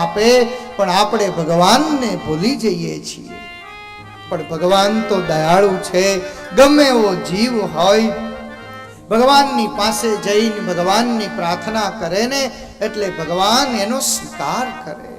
આપે, પણ આપણે ભગવાનને ભૂલી જઈએ છીએ. પણ ભગવાન તો દયાળુ છે, ગમે એવો જીવ હોય. ભગવાનની પાસે જઈને ભગવાનની પ્રાર્થના કરે ને, એટલે ભગવાન એનો સ્વીકાર કરે.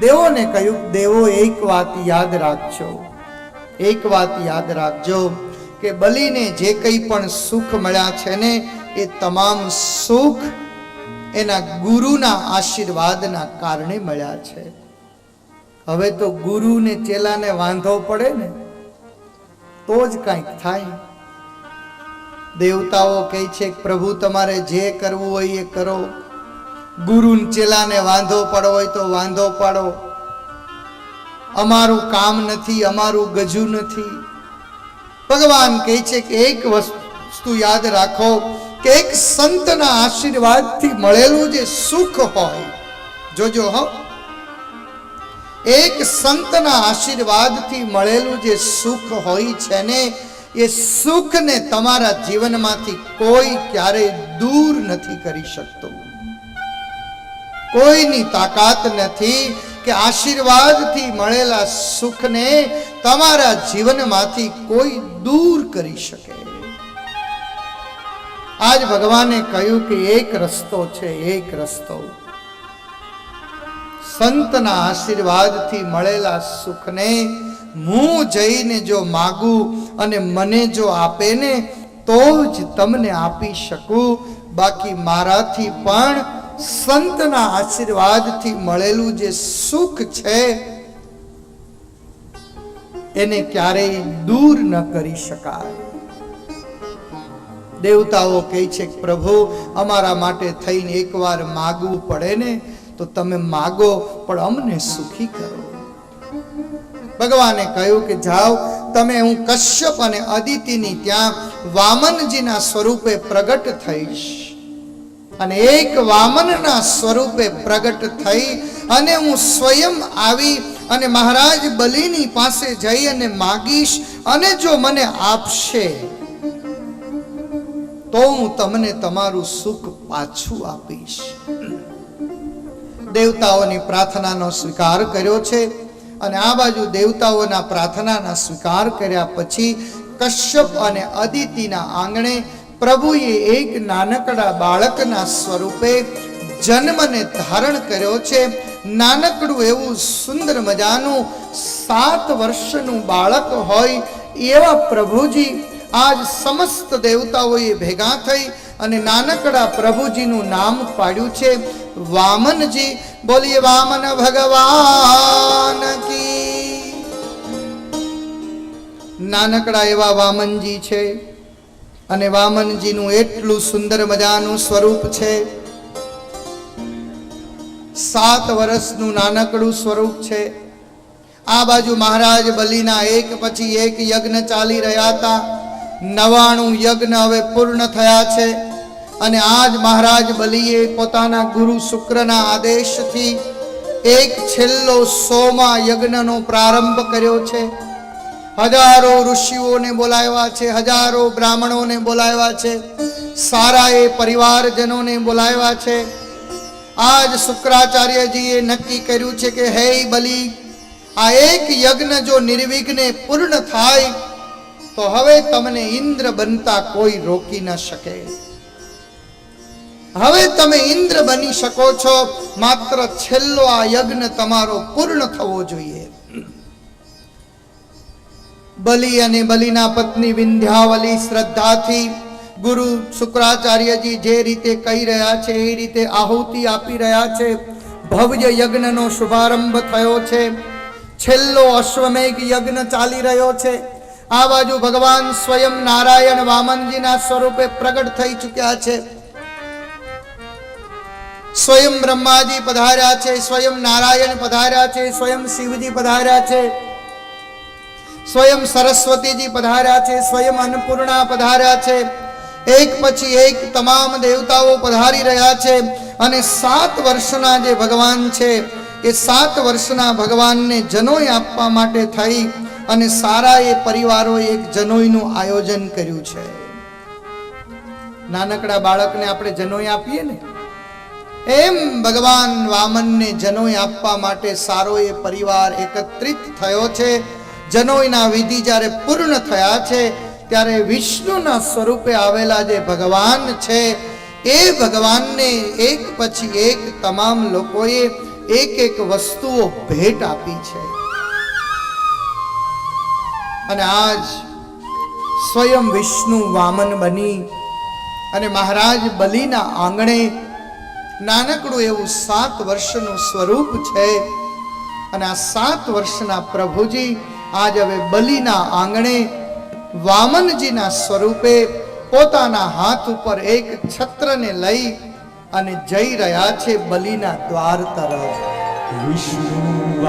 દેવોને કહ્યું, દેવો, એક વાત યાદ રાખજો. એક વાત યાદ રાખજો કે બલીને જે કંઈ પણ સુખ મળ્યા છે ને, એ તમામ સુખ એના ગુરુના આશીર્વાદના કારણે મળ્યા છે. હવે તો ગુરુ ને ચેલાને વાંધો પડે ને, તો જ કંઈક થાય. દેવતાઓ કહે છે, પ્રભુ, તમારે જે કરવું હોય એ કરો. ગુરુને ચેલાને વાંધો પડો હોય તો વાંધો પાડો. અમારું કામ નથી, અમારું ગજુ નથી. ભગવાન કહે છે કે એક વસ્તુ યાદ રાખો કે એક સંતના આશીર્વાદથી મળેલું જે સુખ હોય. જોજો હો. એક સંતના આશીર્વાદથી મળેલું જે સુખ હોય છે ને, એ સુખને તમારા જીવનમાંથી કોઈ ક્યારેય દૂર નથી કરી શકતો. કોઈની તાકાત નથી કે આશીર્વાદથી મળેલા સુખને તમારા જીવનમાંથી કોઈ દૂર કરી શકે. આજ ભગવાને કહ્યું કે એક રસ્તો છે, એક રસ્તો. સંતના આશીર્વાદથી મળેલા સુખને હું જઈને જો માગું અને મને જો આપે ને, તો જ તમને આપી શકું. બાકી મારાથી પણ સંતના આશીર્વાદથી મળેલું જે સુખ છે, એને ક્યારેય દૂર ન કરી શકાય. દેવતાઓ કહે છે કે, પ્રભુ, અમારા માટે થઈને એકવાર માગવું પડે ને, તો તમે માગો, પણ અમને સુખી કરો. ભગવાને કહ્યું કે, જાઓ, તમે હું કશ્યપ અને અદિતિની ત્યાં વામનજીના સ્વરૂપે પ્રગટ થઈશ. અને એક વામનના સ્વરૂપે પ્રગટ થઈ અને હું સ્વયં આવી અને મહારાજ બલિની પાસે જઈ અને માગીશ અને જો મને આપશે તો હું તમને તમારું સુખ પાછું આપીશ. દેવતાઓની પ્રાર્થનાનો સ્વીકાર કર્યો છે અને આ બાજુ દેવતાઓના પ્રાર્થનાના સ્વીકાર કર્યા પછી કશ્યપ અને અદિતિના આંગણે પ્રભુએ એક નાનકડા બાળકના સ્વરૂપે જન્મને ધારણ કર્યો છે. નાનકડું એવું સુંદર મજાનું સાત વર્ષનું બાળક હોય એવા પ્રભુજી આજ સમસ્ત દેવતાઓએ ભેગા થઈ અને નાનકડા પ્રભુજીનું નામ પાડ્યું છે. વામનજી, બોલીએ, વામન ભગવાન કી. નાનકડા એવા વામનજી છે અને વામનજીનું એટલું સુંદર મજાનું સ્વરૂપ છે. સાત વર્ષનું નાનકડું સ્વરૂપ છે. આ બાજુ મહારાજ બલિના એક પછી એક યજ્ઞ ચાલી રહ્યા હતા. નવાણું યજ્ઞ હવે પૂર્ણ થયા છે અને આજ મહારાજ બલિએ પોતાના ગુરુ શુક્રના આદેશથી એક છેલ્લો સોમા યજ્ઞનો પ્રારંભ કર્યો છે. હજારો ઋષિઓને બોલાવ્યા છે, હજારો બ્રાહ્મણોને બોલાવ્યા છે સારા એ પરિવારજનોને બોલાવ્યા છે. આજ શુક્રાચાર્યજીએ નક્કી કર્યું છે કે, હે બલિ, આ એક યજ્ઞ જો નિર્વિઘ્ને પૂર્ણ થાય તો હવે તમને ઇન્દ્ર બનતા કોઈ રોકી ન શકે. હવે તમે ઇન્દ્ર બની શકો છો, માત્ર છેલ્લો આ યજ્ઞ તમારો પૂર્ણ થવો જોઈએ. બલિ અને બલિના પત્ની વિંધ્યાવલી શ્રદ્ધાથી ગુરુ શુક્રાચાર્યજી જે રીતે કહી રહ્યા છે, એ રીતે આહુતિ આપી રહ્યા છે. ભવ્ય યજ્ઞનો શુભારંભ થયો છે. છેલ્લો અશ્વમેઘ યજ્ઞ ચાલી રહ્યો છે. આ બાજુ ભગવાન સ્વયં નારાયણ વામનજીના સ્વરૂપે પ્રગટ થઈ ચૂક્યા છે. સ્વયં બ્રહ્માજી પધાર્યા છે, સ્વયં નારાયણ પધાર્યા છે, સ્વયં શિવજી પધાર્યા છે. સ્વયં સરસ્વતીજી પધાર્યા છે, સ્વયં અન્નપૂર્ણા પધાર્યા છે. એક પછી એક તમામ દેવતાઓ પધારી રહ્યા છે અને સાત વર્ષના જે ભગવાન છે, એ સાત વર્ષના ભગવાનને જનોય આપવા માટે થઈ અને સારા એ પરિવારોએ એક જનોઈનું આયોજન કર્યું છે. નાનકડા બાળકને આપણે જનોઈ આપીએ ને? એમ ભગવાન વામનને જનોઈ આપવા માટે સારો એ પરિવાર એકત્રિત થયો છે. જનોઈના વિધિ જ્યારે પૂર્ણ થયા છે, ત્યારે વિષ્ણુના સ્વરૂપે આવેલા જે ભગવાન છે, એ ભગવાનને એક પછી એક તમામ લોકોએ એક એક વસ્તુઓ ભેટ આપી છે. અને આજ સ્વયં વિષ્ણુ વામન બની અને મહારાજ બલિના આંગણે નાનકડું એવું સાત વર્ષનું સ્વરૂપ છે. અને આ સાત વર્ષના પ્રભુજી આજ હવે બલિના આંગણે વામનજીના સ્વરૂપે પોતાના હાથ ઉપર એક છત્રને લઈ અને જઈ રહ્યા છે બલિના દ્વાર તરફ. વિષ્ણુ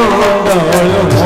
હાથમાં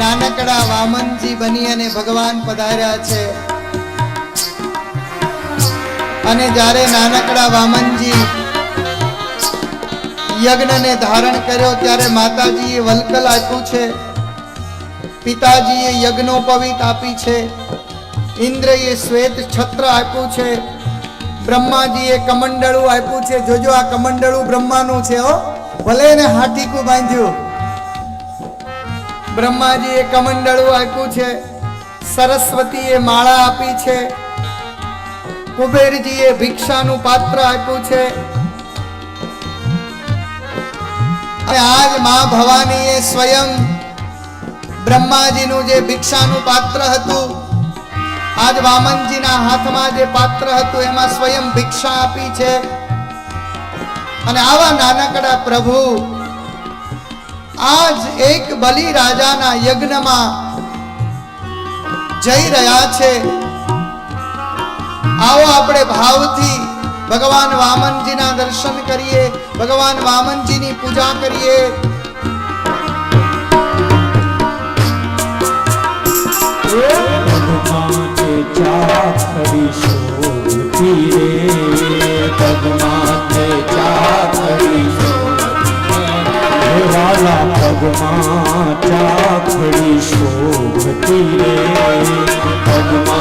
નાનકડા વામનજી બની અને ભગવાન પધાર્યા છે. અને જ્યારે નાનકડા વામનજી યજ્ઞને ધારણ કર્યો, ત્યારે માતાજીએ વલકલ આપ્યું છે. પિતાજીએ યજ્ઞોપવિત આપી છે. ઇન્દ્રએ શ્વેત છત્ર આપ્યું છે. બ્રહ્માજીએ કમંડળું આપ્યું છે. જોજો આ કમંડળું બ્રહ્માનું છે હો. ભલે એને હાટીકું બાંધ્યું. બ્રહ્માજીએ કમંડળું આપ્યું છે, સરસ્વતીએ માળા આપી છે, કુબેરજીએ ભિક્ષાનું પાત્ર આપ્યું છે. આજ મા ભવાનીએ સ્વયં બ્રહ્માજીનું જે ભિક્ષાનું પાત્ર હતું, આજ વામનજીના હાથમાં જે પાત્ર હતું, એમાં સ્વયં ભિક્ષા આપી છે. અને આવા નાનકડા પ્રભુ આજ એક બલિ રાજાના યજ્ઞમાં જઈ રહ્યા છે. આવો આપણે ભાવથી ભગવાન વામનજીના દર્શન કરીએ, ભગવાન વામનજીની પૂજા કરીએ. પગમાથે ચાખડી શોભતી પગમાં ચાખડી શોભતી રે. પગમાં